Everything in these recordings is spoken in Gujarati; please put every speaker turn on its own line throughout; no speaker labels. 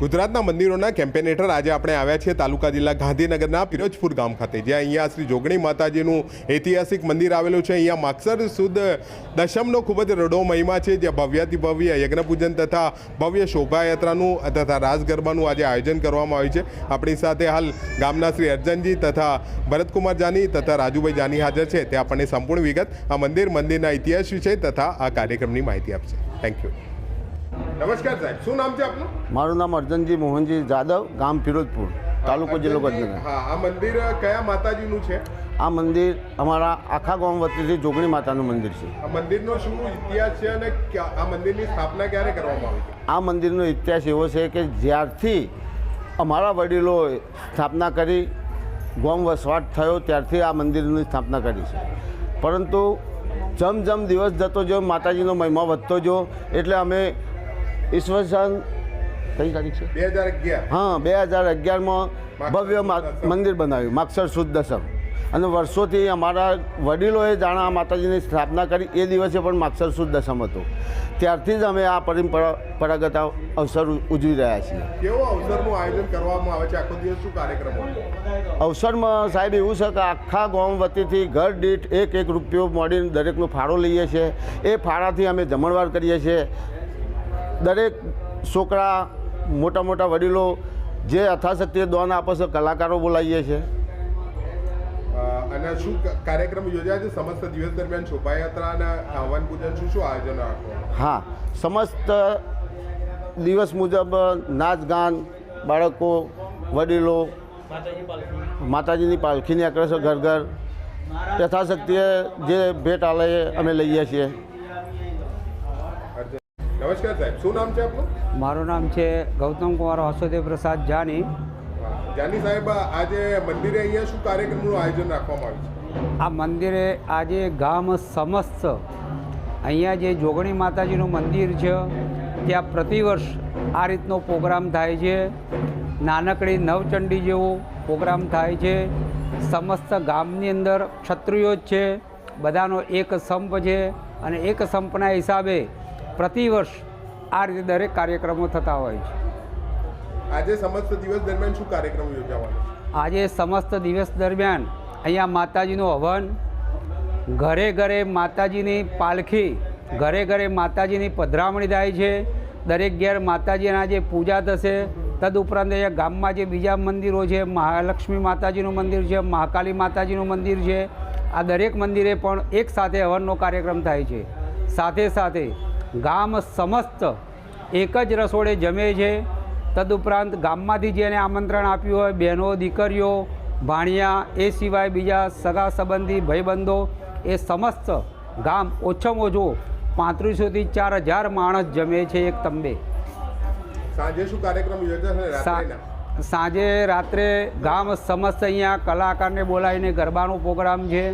ગુજરાતના મંદિરોના કેમ્પેન હેઠળ આજે આપણે આવ્યા છીએ તાલુકા જિલ્લા ગાંધીનગરના પિરોજપુર ગામ ખાતે, જ્યાં અહીંયા શ્રી જોગણી માતાજીનું ઐતિહાસિક મંદિર આવેલું છે. અહીંયા માગસર સુદ દશમનો ખૂબ જ રડો મહિમા છે, જ્યાં ભવ્યાતિભવ્ય ભવ્ય યજ્ઞ તથા ભવ્ય શોભાયાત્રાનું તથા રાસ ગરબાનું આજે આયોજન કરવામાં આવ્યું છે. આપણી સાથે હાલ ગામના શ્રી અર્જનજી તથા ભરતકુમાર જાની તથા રાજુભાઈ જાની હાજર છે. તે આપણને સંપૂર્ણ વિગત આ મંદિર મંદિરના ઇતિહાસ વિશે તથા આ કાર્યક્રમની માહિતી આપશે. થેન્ક યુ નમસ્કાર સાહેબ શું નામ છે આપનું?
મારું નામ અર્જનજી મોહનજી જાદવ ગામ ફિરોજપુર તાલુકો જિલ્લો ગજનગર.
હા આ મંદિર કયા માતાજીનું છે?
આ મંદિર અમારા આખા ગામ વતીથી જોગણી માતાનું મંદિર છે.
આ મંદિરનો શું ઇતિહાસ છે અને આ મંદિરની સ્થાપના ક્યારે કરવામાં આવી છે
આ મંદિરનો ઇતિહાસ એવો છે કે જ્યારથી અમારા વડીલોએ સ્થાપના કરી ગોમ વસવાટ થયો ત્યારથી આ મંદિરની સ્થાપના કરી છે. પરંતુ જમ જમ દિવસ જતો જો માતાજીનો મહિમા વધતો જો એટલે અમે ઈશ્વરસન કઈ તારીખ છે?
બે હજાર અગિયાર.
હા બે હજાર અગિયારમાં ભવ્ય મંદિર બનાવ્યું માક્ષર સુદ દસમ. અને વર્ષોથી અમારા વડીલોએ જાણા માતાજીની સ્થાપના કરી એ દિવસે પણ માક્ષર સુદ દશમ હતો. ત્યારથી જ અમે આ પરંપરાગત અવસર ઉજવી રહ્યા છીએ.
કેવો અવસરનું આયોજન કરવામાં આવે છે? આખો દિવસ શું કાર્યક્રમ?
અવસરમાં સાહેબ એવું છે કે આખા ગામ વતીથી ઘર દીઠ એક એક રૂપિયો મળીને દરેકનો ફાળો લઈએ છીએ. એ ફાળાથી અમે જમણવાર કરીએ છીએ. દરેક છોકરા મોટા મોટા વડીલો જે યથાશક્તિ દાન આપે છે કલાકારો બોલાવીએ છીએ.
અને શું કાર્યક્રમ યોજાય છે? સમસ્ત દિવસ દરમિયાન શોભાયાત્રા અને હવન પૂજન શું શું આયોજન
હા સમસ્ત દિવસ મુજબ નાચ ગાન બાળકો વડીલો માતાજીની પાલખી નીકળે છે ઘર ઘર યથાશક્તિએ જે ભેટ આલે અમે લઈએ છીએ.
નમસ્કાર સાહેબ શું નામ છે આપનું?
મારું નામ છે ગૌતમ કુમાર વાસુદેવ પ્રસાદ જાની.
જાની સાહેબ આજે મંદિરે અહીંયા શું કાર્યક્રમનું આયોજન રાખવામાં આવ્યું છે?
આ મંદિરે આજે ગામ સમસ્ત અહીંયા જે જોગણી માતાજીનું મંદિર છે ત્યાં પ્રતિવર્ષ આ રીતનો પ્રોગ્રામ થાય છે. નાનકડી નવચંડી જેવો પ્રોગ્રામ થાય છે. સમસ્ત ગામની અંદર ક્ષત્રિયો જ છે. બધાનો એક સંપ છે અને એક સંપના હિસાબે પ્રતિવર્ષ આ રીતે દરેક કાર્યક્રમો થતા હોય છે.
આજે સમસ્ત દિવસ દરમિયાન શું કાર્યક્રમ યોજાવાનો?
આજે સમસ્ત દિવસ દરમિયાન અહીંયા માતાજીનું હવન ઘરે ઘરે માતાજીની પાલખી ઘરે ઘરે માતાજીની પધરામણી થાય છે. દરેક ઘેર માતાજીના જે પૂજા થશે તદુપરાંત અહીંયા ગામમાં જે બીજા મંદિરો છે મહાલક્ષ્મી માતાજીનું મંદિર છે મહાકાલી માતાજીનું મંદિર છે આ દરેક મંદિરે પણ એક સાથે હવનનો કાર્યક્રમ થાય છે. સાથે સાથે ગામ સમસ્ત એક જ રસોડે જમે છે. તદુપરાંત ગામમાંથી જેને આમંત્રણ આપ્યું હોય બહેનો દીકરીઓ ભાણિયા એ સિવાય બીજા સગા સંબંધી ભાઈબંધો એ સમસ્ત ગામ ઓછામાં ઓછું પાંત્રીસોથી ચાર હજાર માણસ જમે છે એક તંબે.
સાંજે શું કાર્યક્રમ યોજાશે
સાંજે રાત્રે ગામ સમસ્ત અહીંયા કલાકારને બોલાવીને ગરબાનો પ્રોગ્રામ છે.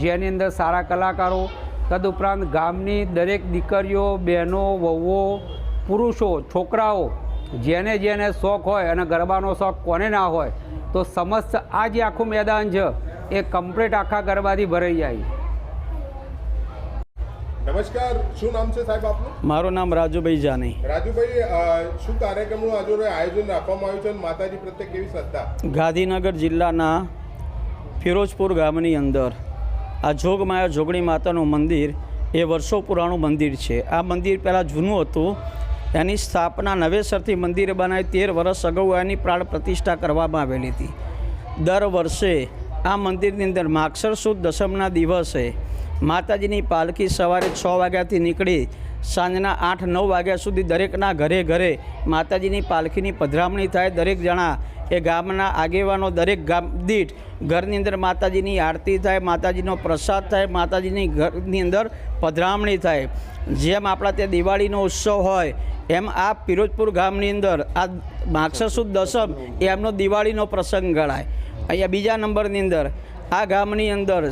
જેની અંદર સારા કલાકારો તદુપરાંત ગામની દરેક દીકરીઓ બહેનો વહુઓ પુરુષો છોકરાઓ જેને જેને શોખ હોય અને ગરબાનો શોખ કોને ના હોય તો સમસ્ત આ જે આખું મેદાન છે એ કમ્પ્લીટ આખા ગરબાથી ભરાઈ જાય.
નમસ્કાર શું નામ છે સાહેબ આપનું?
મારું નામ રાજુભાઈ જાની.
રાજુભાઈ શું કાર્યક્રમનું આજે આયોજન રાખવામાં આવ્યું છે અને માતાજી પ્રત્યે કેવી શ્રદ્ધા?
ગાંધીનગર જિલ્લાના ફિરોજપુર ગામની અંદર આ જોગમાયા જોગણી માતાનું મંદિર એ વર્ષો પુરાણું મંદિર છે. આ મંદિર પહેલાં જૂનું હતું. એની સ્થાપના નવેસરથી મંદિર બનાવી તેર વર્ષ અગાઉ એની પ્રાણ પ્રતિષ્ઠા કરવામાં આવેલી હતી. દર વર્ષે આ મંદિરની અંદર માક્ષર સુદ દસમના દિવસે માતાજીની પાલખી સવારે છ વાગ્યાથી નીકળી સાંજના આઠ નવ વાગ્યા સુધી દરેકના ઘરે ઘરે માતાજીની પાલખીની પધરામણી થાય. દરેક જણા એ ગામના આગેવાનો, દરેક ગામ દીઠ ઘરની અંદર માતાજીની આરતી થાય, માતાજીનો પ્રસાદ થાય, માતાજીની ઘરની અંદર પધરામણી થાય. જેમ આપણા ત્યાં દિવાળીનો ઉત્સવ હોય, એમ આ પિરોજપુર ગામની અંદર, આ માક્ષસુદ સુદ દસમ એ એમનો દિવાળીનો પ્રસંગ ગણાય. અહીંયા બીજા નંબરની અંદર, આ ગામની અંદર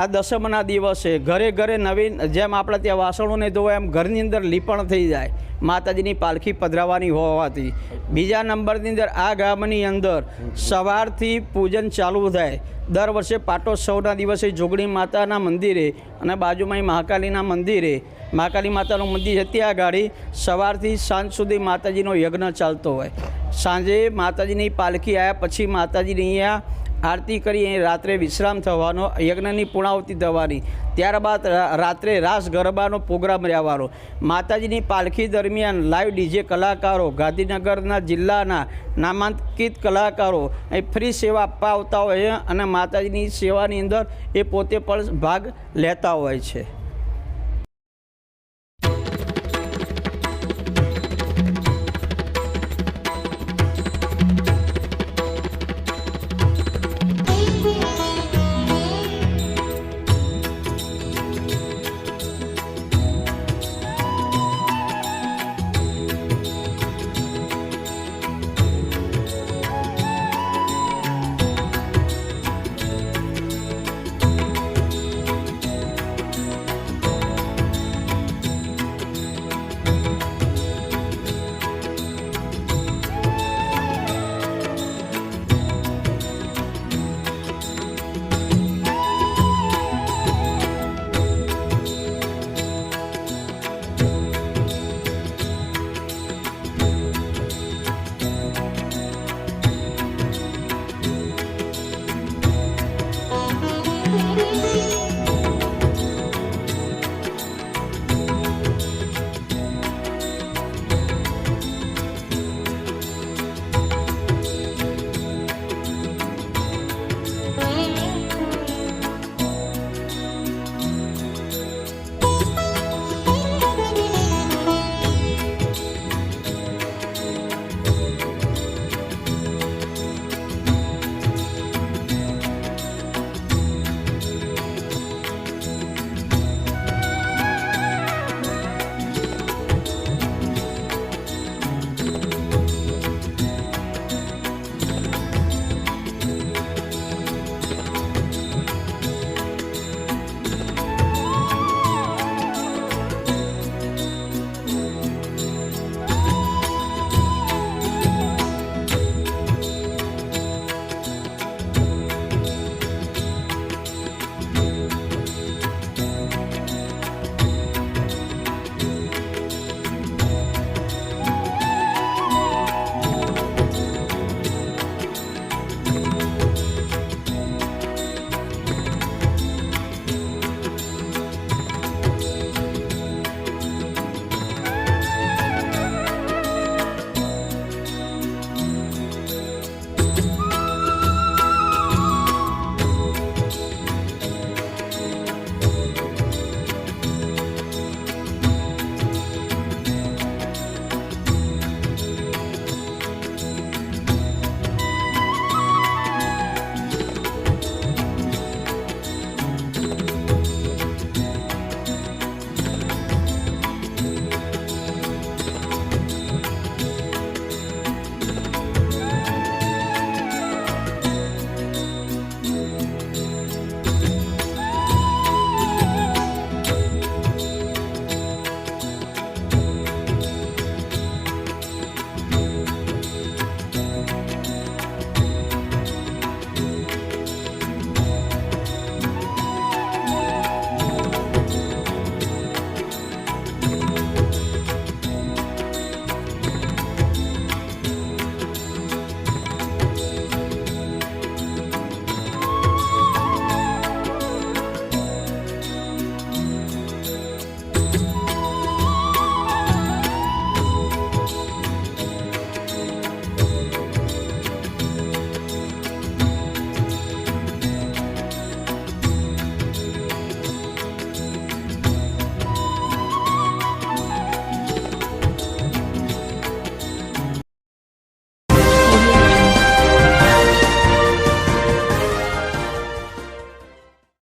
આ દસમના દિવસે ઘરે ઘરે નવીન જેમ આપણે ત્યાં વાસણોને ધોવા એમ ઘરની અંદર લીપણ થઈ જાય, માતાજીની પાલખી પધરાવાની હોવાથી. બીજા નંબરની અંદર આ ગામની અંદર સવારથી પૂજન ચાલુ થાય. દર વર્ષે પાટોત્સવના દિવસે જોગણી માતાના મંદિરે અને બાજુમાં મહાકાલીના મંદિરે. મહાકાલી માતાનું મંદિર છે ત્યાં ગાડી સવારથી સાંજ સુધી માતાજીનો યજ્ઞ ચાલતો હોય. સાંજે માતાજીની પાલખી આવ્યા પછી માતાજીની અહીંયા આરતી કરી એ રાત્રે વિશ્રામ થવાનો, યજ્ઞની પૂર્ણાવતી થવાની. ત્યારબાદ રાત્રે રાસ ગરબાનો પ્રોગ્રામ રહેવાનો. માતાજીની પાલખી દરમિયાન લાઈવ ડીજે કલાકારો, ગાંધીનગરના જિલ્લાના નામાંકિત કલાકારો એ ફ્રી સેવા આપવા આવતા હોય અને માતાજીની સેવાની અંદર એ પોતે પણ ભાગ લેતા હોય છે.